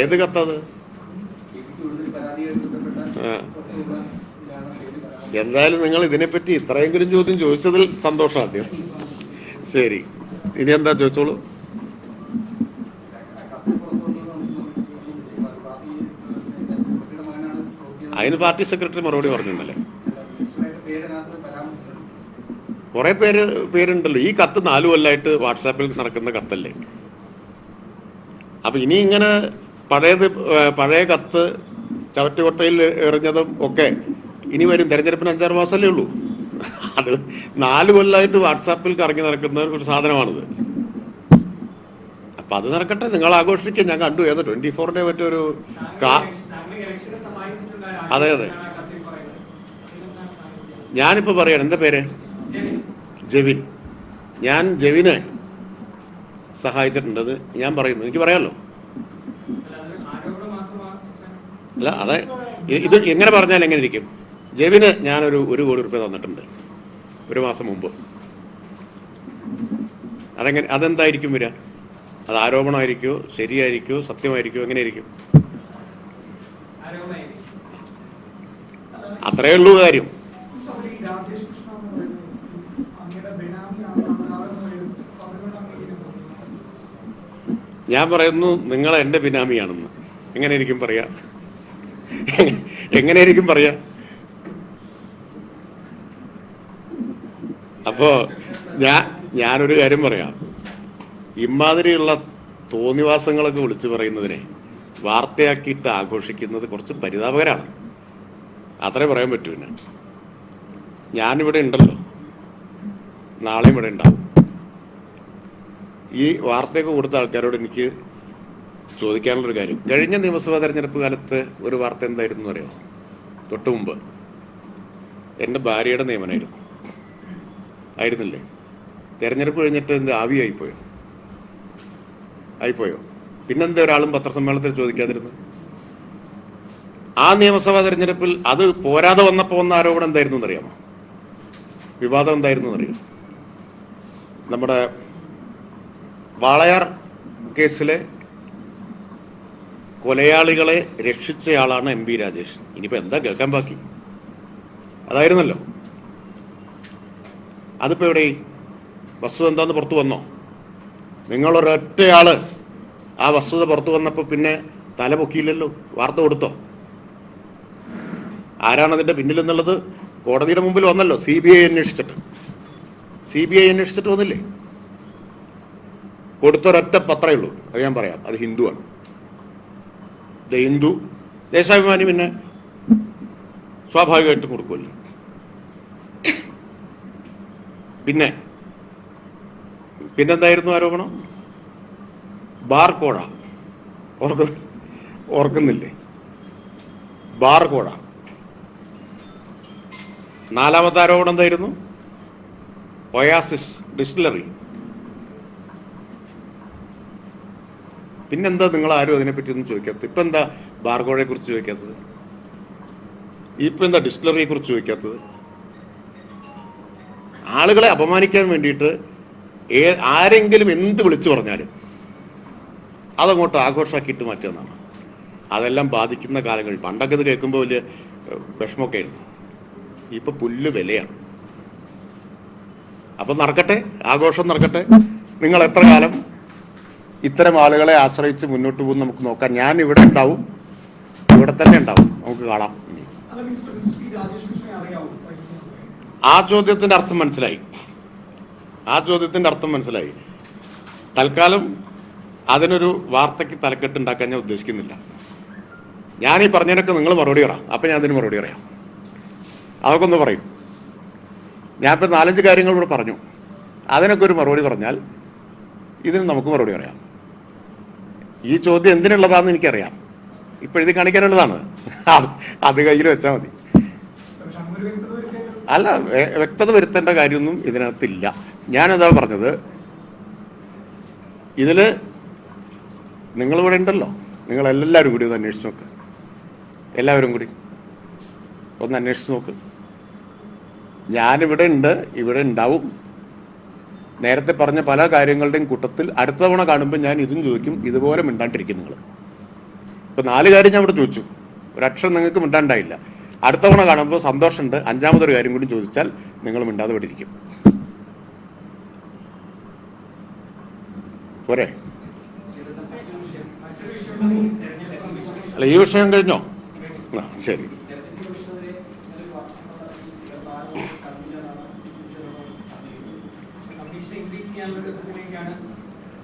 ഏത് കത്തത് എന്തായാലും നിങ്ങൾ ഇതിനെപ്പറ്റി ഇത്രയെങ്കിലും ചോദ്യം ചോദിച്ചതിൽ സന്തോഷം ആദ്യം. ശരി. ഇനി എന്താ ചോദിച്ചോളൂ? അതിന് പാർട്ടി സെക്രട്ടറി മറുപടി പറഞ്ഞിട്ടുണ്ടല്ലേ കുറെ പേര് പേരുണ്ടല്ലോ. ഈ കത്ത് നാലു കൊല്ലമായിട്ട് വാട്സാപ്പിൽ നടക്കുന്ന കത്തല്ലേ? അപ്പൊ ഇനി ഇങ്ങനെ പഴയത് പഴയ കത്ത് ചവറ്റുകൊട്ടയിൽ എറിഞ്ഞതും ഒക്കെ ഇനി വരും. തെരഞ്ഞെടുപ്പിന് അഞ്ചാറ് മാസമല്ലേ ഉള്ളൂ. അത് നാല് കൊല്ലമായിട്ട് വാട്സാപ്പിൽ കറങ്ങി നടക്കുന്ന ഒരു സാധനമാണിത്. അപ്പൊ അത് നടക്കട്ടെ. നിങ്ങൾ ആഘോഷിക്കുക. ഞാൻ കണ്ടു. ഏതോ ട്വന്റി ഫോറിന്റെ മറ്റൊരു അതെ, അതെ. ഞാനിപ്പോ പറയാണ്. എന്താ പേര്? ജെവിൻ. ഞാൻ ജെവിനെ സഹായിച്ചിട്ടുണ്ട്. അത് ഞാൻ പറയുന്നു. എനിക്ക് പറയാമല്ലോ അല്ല അതെ. ഇത് എങ്ങനെ പറഞ്ഞാൽ എങ്ങനെ ഇരിക്കും. ജെവിന് ഞാനൊരു ഒരു കോടി റുപ്യ തന്നിട്ടുണ്ട്. ഒരു മാസം മുമ്പ്. അതെങ്ങനെ അതെന്തായിരിക്കും വരിക? അത് ആരോപണമായിരിക്കുമോ ശരിയായിരിക്കുമോ സത്യമായിരിക്കുമോ എങ്ങനെയായിരിക്കും അത്രയേ ഉള്ളൂ കാര്യം. ഞാൻ പറയുന്നു നിങ്ങൾ എന്റെ ബിനാമിയാണെന്ന്. എങ്ങനെ ഇരിക്കും പറയാ? എങ്ങനെ ഇരിക്കും പറയാ? അപ്പോ ഞാൻ ഞാനൊരു കാര്യം പറയാം. ഇമാതിരിയുള്ള തോന്നിവാസങ്ങളൊക്കെ വിളിച്ചു പറയുന്നതിനെ വാർത്തയാക്കിയിട്ട് ആഘോഷിക്കുന്നത് കുറച്ച് പരിതാപകരാണ്. അത്രേ പറയാൻ പറ്റൂ പിന്നെ ഞാനിവിടെ ഉണ്ടല്ലോ. നാളെയും ഇവിടെ ഉണ്ടാവും. ഈ വാർത്തയൊക്കെ കൊടുത്ത ആൾക്കാരോട് എനിക്ക് ചോദിക്കാനുള്ളൊരു കാര്യം. കഴിഞ്ഞ നിയമസഭാ തെരഞ്ഞെടുപ്പ് കാലത്ത് ഒരു വാർത്ത എന്തായിരുന്നു അറിയോ? തൊട്ടു മുമ്പ്. എന്റെ ഭാര്യയുടെ നിയമനമായിരുന്നു ആയിരുന്നില്ലേ? തെരഞ്ഞെടുപ്പ് കഴിഞ്ഞിട്ട് എന്ത് ആവിയായിപ്പോയോ ആയിപ്പോയോ? പിന്നെന്താ ഒരാളും പത്രസമ്മേളനത്തിൽ ചോദിക്കാതിരുന്നു? ആ നിയമസഭാ തെരഞ്ഞെടുപ്പിൽ അത് പോരാതെ വന്നപ്പോൾ വന്ന ആരോപണം എന്തായിരുന്നു എന്നറിയാമോ? വിവാദം എന്തായിരുന്നു എന്നറിയാം? നമ്മുടെ വാളയാർ കേസിലെ കൊലയാളികളെ രക്ഷിച്ചയാളാണ് എം പി രാജേഷ്. ഇനിയിപ്പോൾ എന്താ കേൾക്കാൻ ബാക്കി? അതായിരുന്നല്ലോ. അതിപ്പോൾ എവിടെ? വസ്തുത എന്താന്ന് പുറത്തു വന്നോ? നിങ്ങളൊരൊറ്റയാൾ ആ വസ്തുത പുറത്തു വന്നപ്പോൾ പിന്നെ തല പൊക്കിയില്ലല്ലോ? വാർത്ത കൊടുത്തോ? ആരാണ് അതിന്റെ പിന്നിലെന്നുള്ളത് കോടതിയുടെ മുമ്പിൽ വന്നല്ലോ. സി ബി ഐ അന്വേഷിച്ചിട്ട്. സി ബി ഐ അന്വേഷിച്ചിട്ട് വന്നില്ലേ? കൊടുത്തൊരൊറ്റ പത്രമേ ഉള്ളൂ. അത് ഞാൻ പറയാം. അത് ഹിന്ദുവാണ് ദ ഹിന്ദു ദേശാഭിമാനി പിന്നെ സ്വാഭാവികമായിട്ടും കൊടുക്കുമല്ലോ പിന്നെ പിന്നെന്തായിരുന്നു ആരോപണം? ബാർകോഴ ഓർക്ക ഓർക്കുന്നില്ലേ? ബാർകോഴ നാലാമത്തെ ആരോപണം എന്തായിരുന്നു? Oasis distillery. പിന്നെന്താ നിങ്ങൾ ആരും അതിനെപ്പറ്റി ഒന്നും ചോദിക്കാത്തത്? ഇപ്പം എന്താ ബാർഗോഴയെ കുറിച്ച് ചോദിക്കാത്തത്? ഇപ്പം എന്താ ഡിസ്റ്റിലറിയെ കുറിച്ച് ചോദിക്കാത്തത്? ആളുകളെ അപമാനിക്കാൻ വേണ്ടിയിട്ട് ഏ ആരെങ്കിലും എന്ത് വിളിച്ചു പറഞ്ഞാലും അതങ്ങോട്ട് ആഘോഷമാക്കിയിട്ട് മാറ്റുന്നതാണ് അതെല്ലാം ബാധിക്കുന്ന കാലങ്ങളിൽ പണ്ടൊക്കെ ഇത് കേൾക്കുമ്പോൾ വലിയ വിഷമമൊക്കെ ആയിരുന്നു. ഇപ്പൊ പുല്ല് വിലയാണ്. അപ്പൊ നടക്കട്ടെ ആഘോഷം നടക്കട്ടെ. നിങ്ങൾ എത്ര കാലം ഇത്തരം ആളുകളെ ആശ്രയിച്ച് മുന്നോട്ട് പോകും നമുക്ക് നോക്കാം. ഞാൻ ഇവിടെ ഉണ്ടാവും. ഇവിടെ തന്നെ ഉണ്ടാവും. നമുക്ക് കാണാം. ആ ചോദ്യത്തിന്റെ അർത്ഥം മനസ്സിലായി. ആ ചോദ്യത്തിന്റെ അർത്ഥം മനസ്സിലായി. തൽക്കാലം അതിനൊരു വാർത്തയ്ക്ക് തലക്കെട്ട് ഉണ്ടാക്കാൻ ഞാൻ ഉദ്ദേശിക്കുന്നില്ല. ഞാൻ ഈ പറഞ്ഞതിനൊക്കെ നിങ്ങൾ മറുപടി പറയാം അപ്പൊ ഞാൻ അതിന് മറുപടി പറയാം. അതൊക്കെ ഒന്ന് പറയും. ഇപ്പം നാലഞ്ച് കാര്യങ്ങൾ ഇവിടെ പറഞ്ഞു. അതിനൊക്കെ ഒരു മറുപടി പറഞ്ഞാൽ ഇതിന് നമുക്ക് മറുപടി പറയാം. ഈ ചോദ്യം എന്തിനുള്ളതാണെന്ന് എനിക്കറിയാം. ഇപ്പൊ എഴുതി കാണിക്കാനുള്ളതാണ്. അത് അത് കയ്യിൽ വെച്ചാൽ മതി. അല്ല വ്യക്തത വരുത്തേണ്ട കാര്യമൊന്നും ഇതിനകത്തില്ല. ഞാനെന്താ പറഞ്ഞത് ഇതിൽ നിങ്ങളിവിടെ ഉണ്ടല്ലോ. നിങ്ങൾ എല്ലാവരും കൂടി ഒന്ന് അന്വേഷിച്ച് നോക്ക്. എല്ലാവരും കൂടി ഒന്ന് അന്വേഷിച്ച് നോക്ക്. ഞാനിവിടെ ഉണ്ട് ഇവിടെ ഉണ്ടാവും. നേരത്തെ പറഞ്ഞ പല കാര്യങ്ങളുടെയും കൂട്ടത്തിൽ അടുത്ത തവണ കാണുമ്പോൾ ഞാൻ ഇതും ചോദിക്കും ഇതുപോലെ മിണ്ടാണ്ടിരിക്കും നിങ്ങൾ ഇപ്പം നാല് കാര്യം ഞാൻ ഇവിടെ ചോദിച്ചു. ഒരക്ഷരം നിങ്ങൾക്ക് മിണ്ടാണ്ടായില്ല. അടുത്ത തവണ കാണുമ്പോൾ സന്തോഷമുണ്ട്. അഞ്ചാമതൊരു കാര്യം കൂടി ചോദിച്ചാൽ നിങ്ങൾ മിണ്ടാതെ വിട്ടിരിക്കും പോരെ? അല്ല ഈ വിഷയം കഴിഞ്ഞോ? ആ ശരി.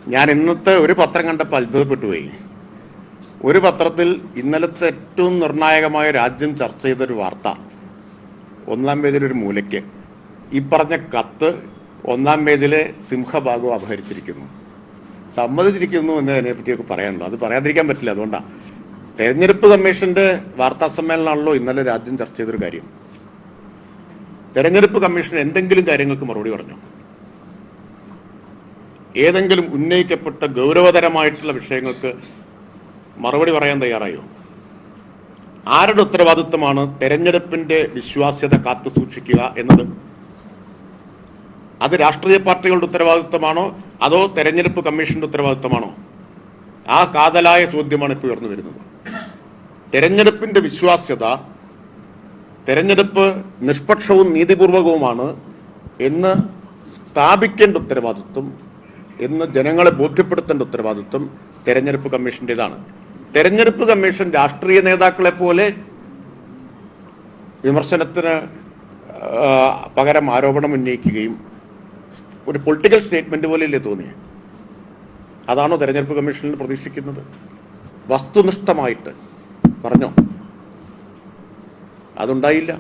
ഞാൻ ഇന്നത്തെ ഒരു പത്രം കണ്ടപ്പോൾ അത്ഭുതപ്പെട്ടു പോയി ഒരു പത്രത്തിൽ ഇന്നലത്തെ ഏറ്റവും നിർണായകമായ രാജ്യം ചർച്ച ചെയ്തൊരു വാർത്ത. ഒന്നാം പേജിൽ ഒരു മൂലയ്ക്ക്. ഈ പറഞ്ഞ കത്ത് ഒന്നാം പേജിലെ സിംഹഭാഗവും അപഹരിച്ചിരിക്കുന്നു. സമ്മതിച്ചിരിക്കുന്നു എന്നതിനെ പറ്റിയൊക്കെ പറയാനുള്ളൂ അത് പറയാതിരിക്കാൻ പറ്റില്ല അതുകൊണ്ടാണ് തെരഞ്ഞെടുപ്പ് കമ്മീഷന്റെ വാർത്താ സമ്മേളനമാണല്ലോ ഇന്നലെ രാജ്യം ചർച്ച ചെയ്തൊരു കാര്യം. തെരഞ്ഞെടുപ്പ് കമ്മീഷൻ എന്തെങ്കിലും കാര്യങ്ങൾക്ക് മറുപടി പറഞ്ഞു? ഏതെങ്കിലും ഉന്നയിക്കപ്പെട്ട ഗൗരവതരമായിട്ടുള്ള വിഷയങ്ങൾക്ക് മറുപടി പറയാൻ തയ്യാറായോ? ആരുടെ ഉത്തരവാദിത്വമാണ് തെരഞ്ഞെടുപ്പിന്റെ വിശ്വാസ്യത കാത്തു സൂക്ഷിക്കുക എന്നത്? അത് രാഷ്ട്രീയ പാർട്ടികളുടെ ഉത്തരവാദിത്വമാണോ? അതോ തെരഞ്ഞെടുപ്പ് കമ്മീഷന്റെ ഉത്തരവാദിത്വമാണോ? ആ കാതലായ ചോദ്യമാണ് ഇപ്പോൾ ഉയർന്നു വരുന്നത്. തെരഞ്ഞെടുപ്പിന്റെ വിശ്വാസ്യത തെരഞ്ഞെടുപ്പ് നിഷ്പക്ഷവും നീതിപൂർവകവുമാണ് എന്ന് സ്ഥാപിക്കേണ്ട ഉത്തരവാദിത്വം എന്ന് ജനങ്ങളെ ബോധ്യപ്പെടുത്തേണ്ട ഉത്തരവാദിത്വം തെരഞ്ഞെടുപ്പ് കമ്മീഷന്റെതാണ് തെരഞ്ഞെടുപ്പ് കമ്മീഷൻ രാഷ്ട്രീയ നേതാക്കളെ പോലെ വിമർശനത്തിന് പകരം ആരോപണം ഉന്നയിക്കുകയും ഒരു പൊളിറ്റിക്കൽ സ്റ്റേറ്റ്മെന്റ് പോലെയല്ലേ തോന്നിയത് അതാണോ തെരഞ്ഞെടുപ്പ് കമ്മീഷനിൽ പ്രതീക്ഷിക്കുന്നത്? വസ്തുനിഷ്ഠമായിട്ട് പറഞ്ഞോ? അതുണ്ടായില്ല.